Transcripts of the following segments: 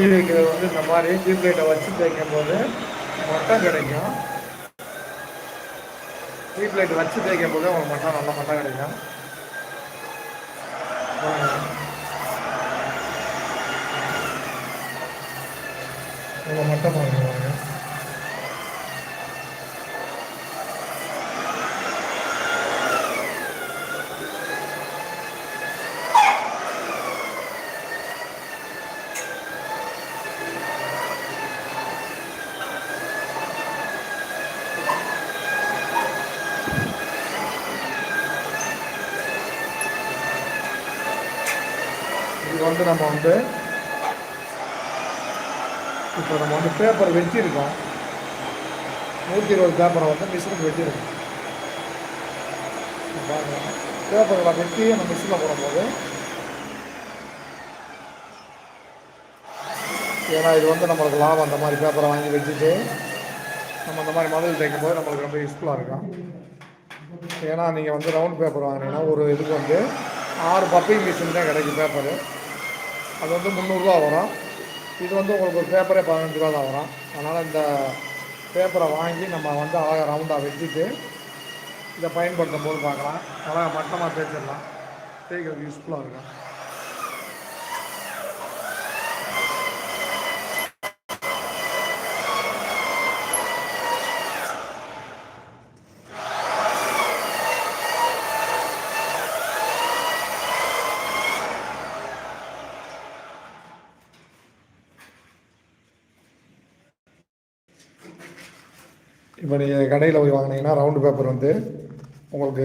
ஒட்டி வைக்கிறது வந்து இந்த மாதிரி டீப் லைட்டை வச்சு தேய்க்கும் போது மட்டம் கிடைக்கும். டீப் லைட் வச்சு தேய்க்கும் போது உங்களுக்கு மட்டம் நல்ல மட்டம் கிடைக்கும். உங்கள் மட்டம் பாருங்க பாருங்க இது வந்து நம்ம வந்து இப்போ நம்ம வந்து பேப்பர் வெட்டியிருக்கோம். நூற்றி இருபது பேப்பரை வந்து மிஷினுக்கு வெட்டியிருக்கோம். பாருங்க பேப்பர்களை வெட்டி நம்ம மிஷினில் போடும்போது ஏன்னா இது வந்து நம்மளுக்கு லாபம் அந்த மாதிரி பேப்பரை வாங்கி வச்சுட்டு நம்ம அந்த மாதிரி மதில் தைக்கும் போது நம்மளுக்கு ரொம்ப யூஸ்ஃபுல்லாக இருக்கும். ஏன்னா நீங்கள் வந்து ரவுண்ட் பேப்பர் வாங்கினீங்கன்னா ஒரு இதுக்கு வந்து ஆறு பப்பிங் மிஷின் தான் கிடைக்கும் பேப்பரு அது வந்து முந்நூறுரூவா வரும். இது வந்து உங்களுக்கு ஒரு பேப்பரே பதினஞ்சு ரூபா தான் வரும். அதனால் இந்த பேப்பரை வாங்கி நம்ம வந்து அழகாக ரவுண்டாக வச்சுட்டு இதை பயன்படுத்தும் போது பார்க்கலாம். அழகாக மட்டமாக தேய்ச்சிடலாம். தேய்க்கிறதுக்கு யூஸ்ஃபுல்லாக இருக்கும். இப்போ நீங்கள் கடையில் போய் வாங்கினீங்கன்னா ரவுண்டு பேப்பர் வந்து உங்களுக்கு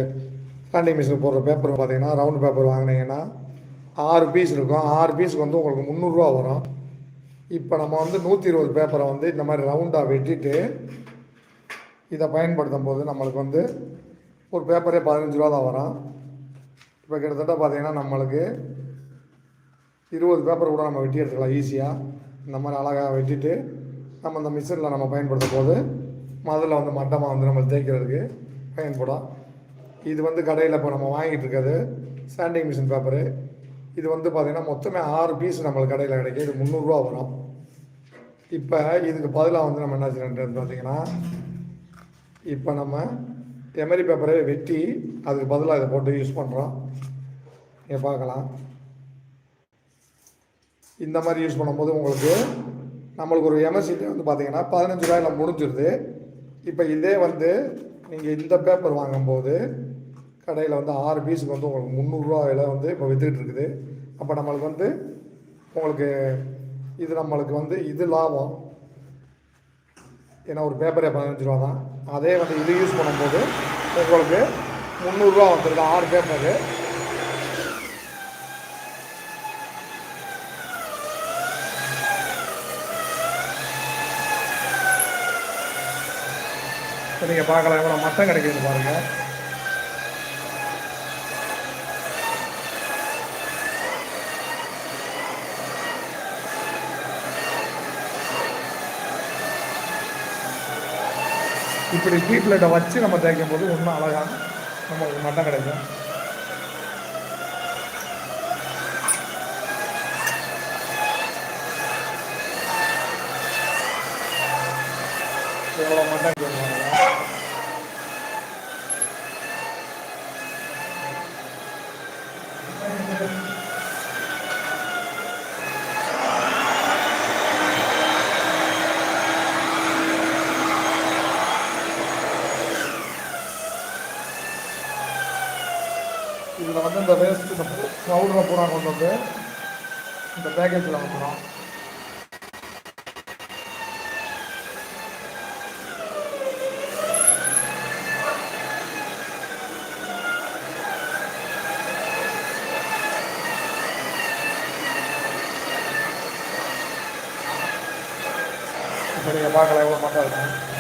ஸ்டாண்டிங் மிஷின் போடுற பேப்பர் பார்த்தீங்கன்னா ரவுண்டு பேப்பர் வாங்கினீங்கன்னா ஆறு பீஸ் இருக்கும். ஆறு பீஸுக்கு வந்து உங்களுக்கு முந்நூறுரூவா வரும். இப்போ நம்ம வந்து நூற்றி இருபது பேப்பரை வந்து இந்த மாதிரி ரவுண்டாக வெட்டிட்டு இதை பயன்படுத்தும் போது நம்மளுக்கு வந்து ஒரு பேப்பரே பதினஞ்சு ரூபா தான் வரும். இப்போ கிட்டத்தட்ட பார்த்தீங்கன்னா நம்மளுக்கு இருபது பேப்பர் கூட நம்ம வெட்டி எடுத்துக்கலாம் ஈஸியாக இந்த மாதிரி அழகாக வெட்டிட்டு நம்ம இந்த மிஷினில் நம்ம பயன்படுத்தும் போது முதல்ல வந்து மட்டமாக வந்து நம்ம தேய்க்கிறதுக்கு பயன்படும் இது வந்து கடையில் இப்போ நம்ம வாங்கிட்டு இருக்கிறது ஸ்டாண்டிங் மிஷின் பேப்பரு இது வந்து பார்த்திங்கன்னா மொத்தமே ஆறு பீஸ் நம்மளுக்கு கடையில் கிடைக்கும் இது முந்நூறுரூவா வரும். இப்போ இதுக்கு பதிலாக வந்து நம்ம என்ன செய்யணுன்றது பார்த்திங்கன்னா இப்போ நம்ம எமரி பேப்பரை வெட்டி அதுக்கு பதிலாக இதை போட்டு யூஸ் பண்ணுறோம் நீங்கள் பார்க்கலாம் இந்த மாதிரி யூஸ் பண்ணும்போது உங்களுக்கு நம்மளுக்கு ஒரு எம்எஸ்சிட்டி வந்து பார்த்திங்கன்னா பதினஞ்சு ரூபாயில் முடிஞ்சிருது. இப்போ இதே வந்து நீங்கள் இந்த பேப்பர் வாங்கும்போது கடையில் வந்து ஆறு பீஸுக்கு வந்து உங்களுக்கு முந்நூறுரூவா விலை வந்து இப்போ விற்றுக்கிட்டு இருக்குது. அப்போ நம்மளுக்கு வந்து உங்களுக்கு இது நம்மளுக்கு வந்து இது லாபம். ஏன்னா ஒரு பேப்பரே பதினஞ்சு ரூபா தான் அதே வந்து இது யூஸ் பண்ணும்போது உங்களுக்கு முந்நூறுரூவா வந்துருது ஆறு பேப்பரு நீங்கள் பார்க்கலாம் எவ்வளோ மட்டம் கிடைக்குது பாருங்கள் இப்படி டீப் வச்சு நம்ம தேய்க்கும் போது இன்னும் அழகாக நமக்கு மட்டம் கிடைக்கும். எவ்வளோ மட்டம் இந்த வேஸ்ட் இந்த பவுடரை பூரா கொண்டு வந்து இந்த பேக்கேஜில் வந்துடும் நீங்கள் பார்க்கலாம் எவ்வளோ மட்டும் இருக்கும்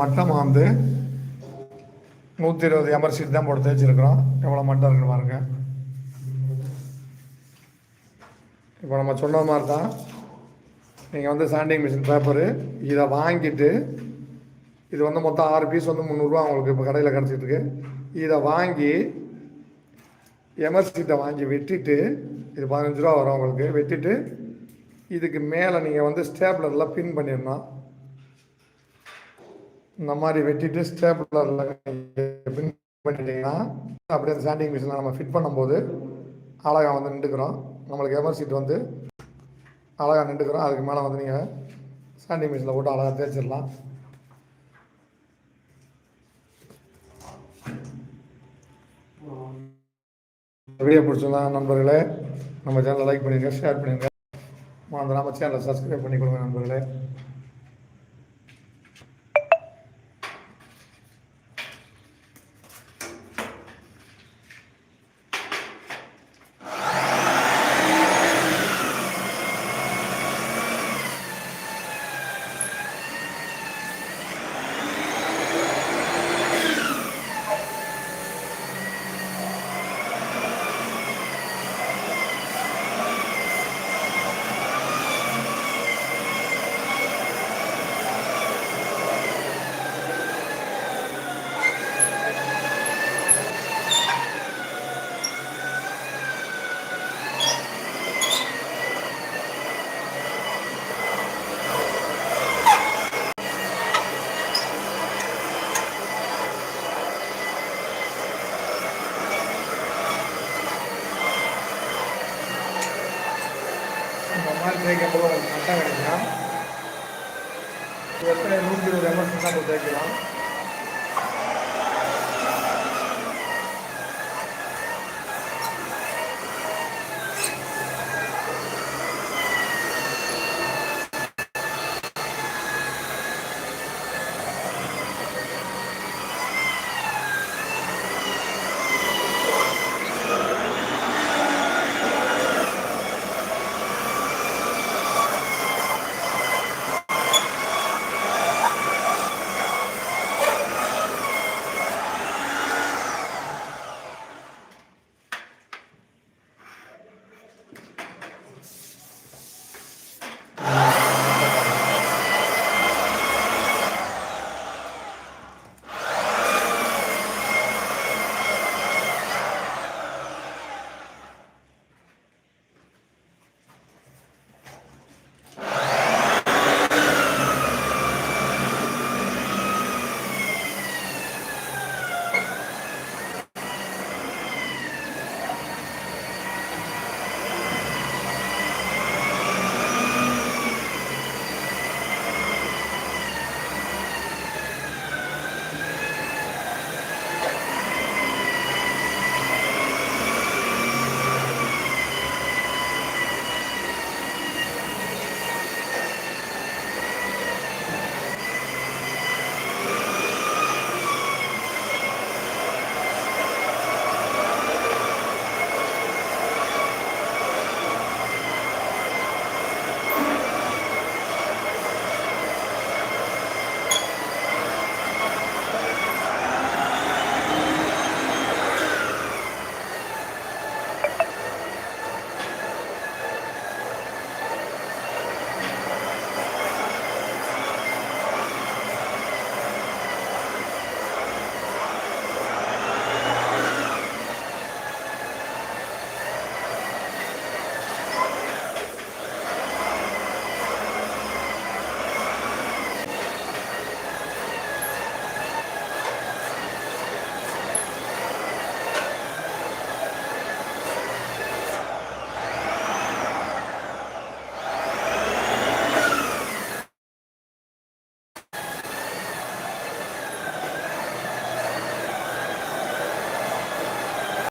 மட்டமாக வந்து நூற்றி இருபது எமர் சீட் தான் போட்டு தேய்ச்சிருக்கிறோம். எவ்வளோ மட்டம் இருக்குன்னு பாருங்க. இப்போ நம்ம சொன்ன மாதிரி தான் நீங்கள் வந்து சாண்டிங் மிஷின் பேப்பரு இதை வாங்கிட்டு இது வந்து மொத்தம் ஆறு பீஸ் வந்து முந்நூறுரூவா உங்களுக்கு இப்போ கடையில் கிடச்சிட்ருக்கு. இதை வாங்கி எமர் சீட்டை வாங்கி வெட்டிட்டு இது பதினஞ்சு ரூபா வரும் உங்களுக்கு வெட்டிட்டு இதுக்கு மேலே நீங்கள் வந்து ஸ்டேப்லரில் பின் பண்ணிடணும். இந்த மாதிரி வெட்டிட்டு ஸ்டேப்லரில் பின் பண்ணிட்டீங்கன்னா அப்படியே அந்த சாண்டிங் மிஷினில் நம்ம ஃபிட் பண்ணும்போது அழகாக வந்து நின்றுக்கிறோம். நம்மளுக்கு எமர் சீட் வந்து அழகாக நின்றுக்கிறோம். அதுக்கு மேலே வந்து நீங்கள் சாண்டிங் மிஷினில் போட்டு அழகாக தேய்ச்சிடலாம். வீடியோ பிடிச்சிருந்தா நண்பர்களே நம்ம சேனலை லைக் பண்ணிடுங்க ஷேர் பண்ணிடுங்க அந்த நம்ம சேனலை சப்ஸ்கிரைப் பண்ணி கொடுங்க நண்பர்களே. இந்த மாதிரி தேய்க்கும் போது உங்களுக்கு எத்தனை நூற்றி இருபது எம்எஸ் தான் தேய்க்கலாம்